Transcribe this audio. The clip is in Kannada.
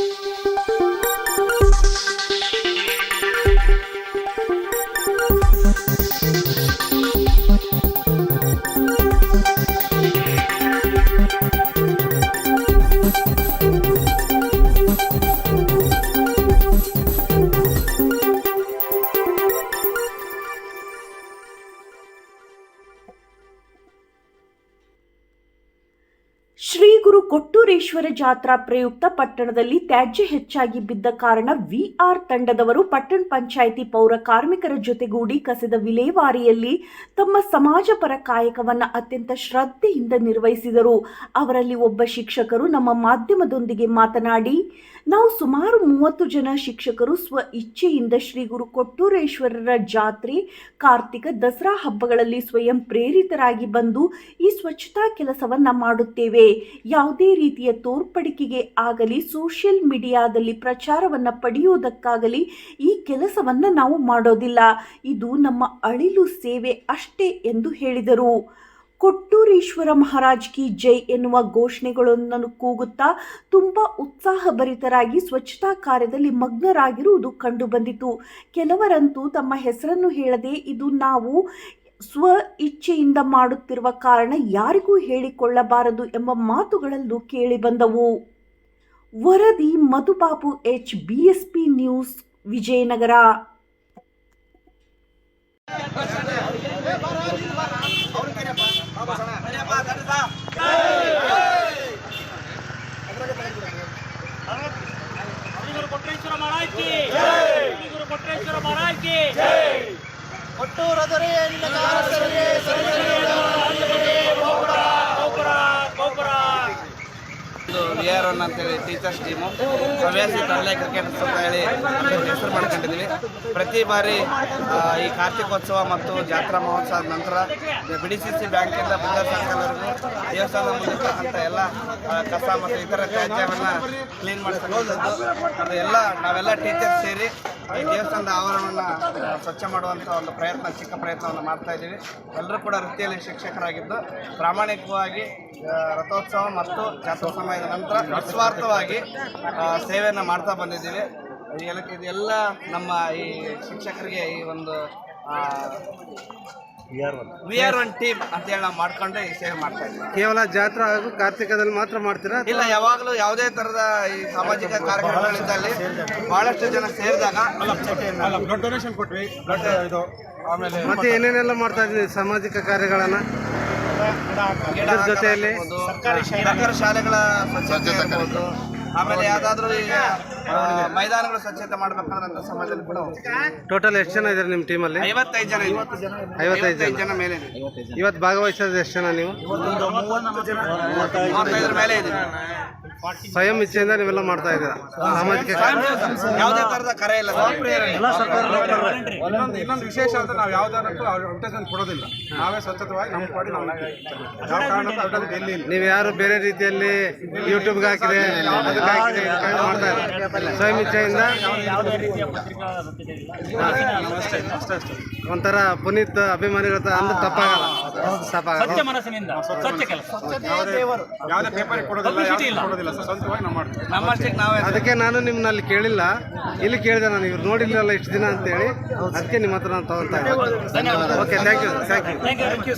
ಶ್ರೀ ಗುರು ಕೊಟ್ಟೂರೇಶ್ವರ ಜಾತ್ರಾ ಪ್ರಯುಕ್ತ ಪಟ್ಟಣದಲ್ಲಿ ತ್ಯಾಜ್ಯ ಹೆಚ್ಚಾಗಿ ಬಿದ್ದ ಕಾರಣ ವಿಆರ್ ತಂಡದವರು ಪಟ್ಟಣ ಪಂಚಾಯಿತಿ ಪೌರ ಕಾರ್ಮಿಕರ ಜೊತೆಗೂಡಿ ಕಸದ ವಿಲೇವಾರಿಯಲ್ಲಿ ತಮ್ಮ ಸಮಾಜಪರ ಕಾಯಕವನ್ನು ಅತ್ಯಂತ ಶ್ರದ್ಧೆಯಿಂದ ನಿರ್ವಹಿಸಿದರು. ಅವರಲ್ಲಿ ಒಬ್ಬ ಶಿಕ್ಷಕರು ನಮ್ಮ ಮಾಧ್ಯಮದೊಂದಿಗೆ ಮಾತನಾಡಿ, ನಾವು ಸುಮಾರು ಮೂವತ್ತು ಜನ ಶಿಕ್ಷಕರು ಸ್ವ ಇಚ್ಛೆಯಿಂದ ಶ್ರೀ ಗುರು ಕೊಟ್ಟೂರೇಶ್ವರರ ಜಾತ್ರೆ, ಕಾರ್ತಿಕ, ದಸರಾ ಹಬ್ಬಗಳಲ್ಲಿ ಸ್ವಯಂ ಪ್ರೇರಿತರಾಗಿ ಬಂದು ಈ ಸ್ವಚ್ಛತಾ ಕೆಲಸವನ್ನ ಮಾಡುತ್ತೇವೆ. ಯಾವುದೇ ರೀತಿಯ ತೋರ್ಪಡಿಕೆಗೆ ಆಗಲಿ ಸೋಷಿಯಲ್ ಮೀಡಿಯಾದಲ್ಲಿ ಪ್ರಚಾರವನ್ನು ಪಡೆಯುವುದಕ್ಕಾಗಲಿ ಈ ಕೆಲಸವನ್ನು ನಾವು ಮಾಡೋದಿಲ್ಲ. ಇದು ನಮ್ಮ ಅಳಿಲು ಸೇವೆ ಅಷ್ಟೇ ಎಂದು ಹೇಳಿದರು. ಕೊಟ್ಟೂರೀಶ್ವರ ಮಹಾರಾಜ್ ಕಿ ಜೈ ಎನ್ನುವ ಘೋಷಣೆಗಳನ್ನು ಕೂಗುತ್ತಾ ತುಂಬ ಉತ್ಸಾಹಭರಿತರಾಗಿ ಸ್ವಚ್ಛತಾ ಕಾರ್ಯದಲ್ಲಿ ಮಗ್ನರಾಗಿರುವುದು ಕಂಡುಬಂದಿತು. ಕೆಲವರಂತೂ ತಮ್ಮ ಹೆಸರನ್ನು ಹೇಳದೆ, ಇದು ನಾವು ಸ್ವ ಇಚ್ಛೆಯಿಂದ ಮಾಡುತ್ತಿರುವ ಕಾರಣ ಯಾರಿಗೂ ಹೇಳಿಕೊಳ್ಳಬಾರದು ಎಂಬ ಮಾತುಗಳಲ್ಲೂ ಕೇಳಿಬಂದವು ವರದಿ Madhubabu H BSP news Vijayanagara. Guru Kotreshwara Maharaj R ಅಂತೇಳಿ ಟೀಚರ್ಸ್ ಟೀಮು ಹವ್ಯಾಸಿ ತರಲೆ ಕ್ರಿಕೆಟ್ ಅಂತ ಹೇಳಿ ಹೆಸರು ಮಾಡ್ಕೊಂಡಿದ್ದೀವಿ ಪ್ರತಿ ಬಾರಿ ಈ ಕಾರ್ತಿಕೋತ್ಸವ ಮತ್ತು ಜಾತ್ರಾ ಮಹೋತ್ಸವದ ನಂತರ ಬಿ ಡಿ ಸಿ ಸಿ ಬ್ಯಾಂಕಿಂದ ಬುದ್ಧ ಸರ್ಕಾರವರೆಗೂ ದೇವಸ್ಥಾನದ ಅಂತ ಎಲ್ಲ ಕಸ ಮತ್ತು ಇತರ ತ್ಯಾಜ್ಯವನ್ನು ಕ್ಲೀನ್ ಮಾಡ್ತಕ್ಕಂಥದ್ದು ಅದು ಎಲ್ಲ, ನಾವೆಲ್ಲ ಟೀಚರ್ಸ್ ಸೇರಿ ಈ ದೇವಸ್ಥಾನದ ಆವರಣವನ್ನು ಸ್ವಚ್ಛ ಮಾಡುವಂಥ ಒಂದು ಪ್ರಯತ್ನ, ಚಿಕ್ಕ ಪ್ರಯತ್ನವನ್ನು ಮಾಡ್ತಾ ಇದ್ದೀವಿ. ಎಲ್ಲರೂ ಕೂಡ ವೃತ್ತಿಯಲ್ಲಿ ಶಿಕ್ಷಕರಾಗಿದ್ದು ಪ್ರಾಮಾಣಿಕವಾಗಿ ರಥೋತ್ಸವ ಮತ್ತು ಜಾತ್ರಾ ಸಮಯದ ನಂತರ ನಿಸ್ವಾರ್ಥವಾಗಿ ಸೇವೆಯನ್ನು ಮಾಡ್ತಾ ಬಂದಿದ್ದೀವಿ. ಇದೆಲ್ಲ ಇದೆಲ್ಲ ನಮ್ಮ ಈ ಶಿಕ್ಷಕರಿಗೆ ಈ ಒಂದು ವಿ ಆರ್ ಒನ್. ಟೀಮ್ ಅಂತೇಳಿ ನಾವು ಮಾಡ್ಕೊಂಡು ಈ ಸೇವೆ ಮಾಡ್ತಾ ಇದ್ದೀವಿ. ಕೇವಲ ಜಾತ್ರಾ ಹಾಗೂ ಕಾರ್ತಿಕದಲ್ಲಿ ಮಾತ್ರ ಮಾಡ್ತೀರಾ ಇಲ್ಲ ಯಾವಾಗಲೂ ಯಾವುದೇ ಥರದ ಈ ಸಾಮಾಜಿಕ ಕಾರ್ಯಕ್ರಮಗಳಿದ್ದಲ್ಲಿ ಬಹಳಷ್ಟು ಜನ ಸೇರಿದಾಗ. ಡೊನೇಷನ್ ಕೊಟ್ವಿ. ಬ್ಲಡ್ ಇದು ಆಮೇಲೆ ಮತ್ತೆ ಏನೇನೆಲ್ಲ ಮಾಡ್ತಾ ಇದ್ದೀವಿ ಸಾಮಾಜಿಕ ಕಾರ್ಯಗಳನ್ನ? ಇದ್ರ ಜೊತೆಯಲ್ಲಿ ಸರ್ಕಾರಿ ಶಾಲೆಗಳ ಸ್ವಚ್ಛತೆ ಆಮೇಲೆ ಯಾವ್ದಾದ್ರು ಈಗ ಮೈದಾನಗಳ ಸ್ವಚ್ಛತೆ ಮಾಡ್ಬೇಕಂದ್ರೆ ಸಮಾಜದಲ್ಲಿ ಕೂಡ ಟೋಟಲ್ ಎಷ್ಟು ಜನ ಇದ್ದಾರೆ ನಿಮ್ಮ ಟೀಮಲ್ಲಿ ಐವತ್ತೈದು ಜನ. ಐವತ್ತೈದು ಜನ ಜನ. ಮೇಲೆ ಇವತ್ತು ಭಾಗವಹಿಸೋದು ಎಷ್ಟು ಜನ ನೀವು? ಮೂವತ್ತೈದರ ಮೇಲೆ ಇದೆ ಸ್ವಯಂ ಇಚ್ಛೆಯಿಂದ ನೀವೆಲ್ಲ ಮಾಡ್ತಾ ಇದ್ದೀರಾ? ಸಾಮಾಜಿಕ ಯಾವುದೇ ತರದ ಕರೆ ಇಲ್ಲ ಇನ್ನೊಂದು ಇನ್ನೊಂದು ವಿಶೇಷ ಅಂತ ನಾವು ಯಾವ್ದಾರಕ್ಕೂ ಅಡ್ವರ್ಟೈಸ್ಮೆಂಟ್ ಕೊಡೋದಿಲ್ಲ. ನಾವೇ ಸ್ವಚ್ಛತವಾಗಿ ನಮ್ಮ ಪಾಡಿ ನಾವು ಯಾವ ಕಾರಣಕ್ಕೂ ಅಡ್ವರ್ಟೈಸ್ಮೆಂಟ್ ಎಲ್ಲಿ ಇಲ್ಲ. ನೀವು ಯಾರು ಬೇರೆ ರೀತಿಯಲ್ಲಿ ಯೂಟ್ಯೂಬ್ಗೆ ಹಾಕಿದೆ ಅದಕ್ಕೆ ಮಾಡ್ತಾ ಇಲ್ಲ ಸ್ವಯಂ ಒಂಥರ ಪುನೀತ್ ಅಭಿಮಾನಿಗಳ ಅಂದ್ರೆ ತಪ್ಪಾಗಲ್ಲ. ತಪ್ಪಾಗಲ್ಲ. ಸ್ವಚ್ಛ ಮನಸ್ಸಿನಿಂದ ಸ್ವಚ್ಛ ಕೆಲಸ. ಯಾವುದೇ ಪೇಪರ್ ಕೊಡೋದಿಲ್ಲ Publicity ಇಲ್ಲ. ಕೊಡೋದಿಲ್ಲ ಸರ್ ಸ್ವಂತವಾಗಿ ನಾವು ಮಾಡ್ತೀವಿ. ನಮ್ಮಷ್ಟಕ್ಕೆ ನಾವೇ ಅದಕ್ಕೆ ನಾನು ನಿಮ್ಮನ್ನಲ್ಲಿ ಕೇಳಿಲ್ಲ. ಇಲ್ಲಿ ಕೇಳಿದೆ ನಾನು ಇವ್ರು ನೋಡಿಲ್ಲಲ್ಲ ಇಷ್ಟು ದಿನ ಅಂತೇಳಿ. ಅದಕ್ಕೆ ನಿಮ್ಮ ಹತ್ರ ನಾನು ತಗೊಳ್ತಾ ಇದ್ದೀನಿ okay thank you thank you thank you